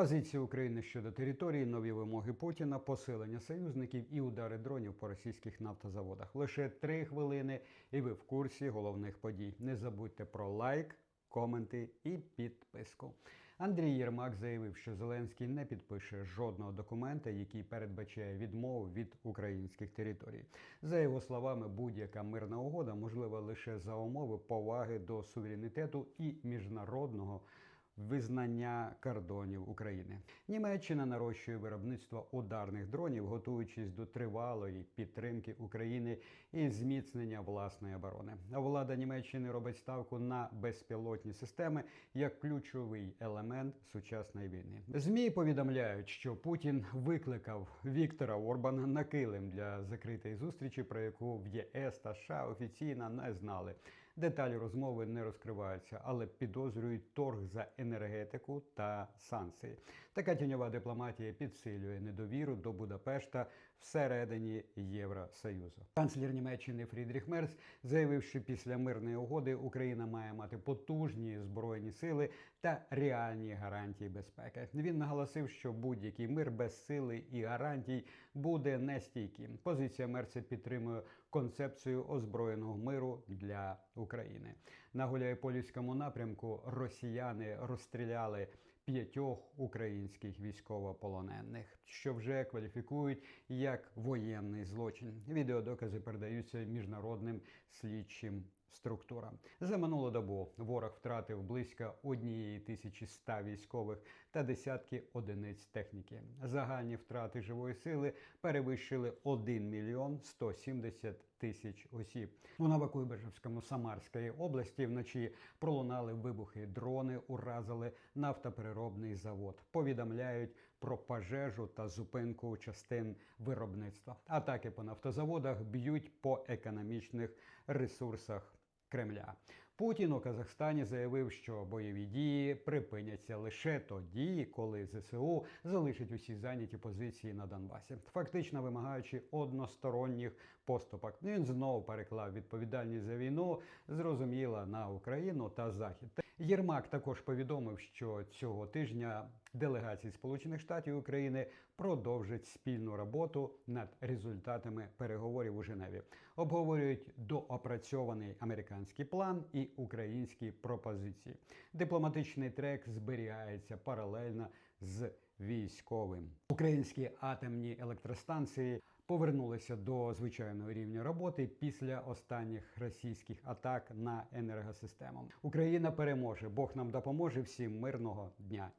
Позиції України щодо території, нові вимоги Путіна, посилення союзників і удари дронів по російських нафтозаводах. Лише три хвилини, і ви в курсі головних подій. Не забудьте про лайк, коменти і підписку. Андрій Єрмак заявив, що Зеленський не підпише жодного документа, який передбачає відмову від українських територій. За його словами, будь-яка мирна угода можлива лише за умови поваги до суверенітету і міжнародного. Визнання кордонів України Німеччина нарощує виробництво ударних дронів, готуючись до тривалої підтримки України і зміцнення власної оборони. Влада Німеччини робить ставку на безпілотні системи як ключовий елемент сучасної війни. Змі повідомляють, що Путін викликав Віктора Орбана на килим для закритої зустрічі, про яку в ЄС та США офіційно не знали. Деталі розмови не розкриваються, але підозрюють торг за енергетику та санкції. Така тіньова дипломатія підсилює недовіру до Будапешта всередині Євросоюзу. Канцлер Німеччини Фрідріх Мерц заявив, що після мирної угоди Україна має мати потужні збройні сили та реальні гарантії безпеки. Він наголосив, що будь-який мир без сили і гарантій буде нестійким. Позиція Мерца підтримує концепцію озброєного миру для. На Гуляйполівському напрямку росіяни розстріляли п'ятьох українських військовополонених, що вже кваліфікують як воєнний злочин. Відеодокази передаються міжнародним слідчим. Структура за минулу добу ворог втратив близько 1100 військових та десятки одиниць техніки. Загальні втрати живої сили перевищили 1 мільйон 170 тисяч осіб. У Новокуйбишевському Самарської області вночі пролунали вибухи. Дрони уразили нафтопереробний завод. Повідомляють про пожежу та зупинку частин виробництва. Атаки по нафтозаводах б'ють по економічних ресурсах. Кремля Путін у Казахстані заявив, що бойові дії припиняться лише тоді, коли ЗСУ залишить усі зайняті позиції на Донбасі, фактично вимагаючи односторонніх поступок. Він знову переклав відповідальність за війну, зрозуміла на Україну та Захід. Єрмак також повідомив, що цього тижня делегації Сполучених Штатів України продовжать спільну роботу над результатами переговорів у Женеві. Обговорюють доопрацьований американський план українські пропозиції. Дипломатичний трек зберігається паралельно з військовим. Українські атомні електростанції повернулися до звичайного рівня роботи після останніх російських атак на енергосистему. Україна переможе. Бог нам допоможе. Всім мирного дня.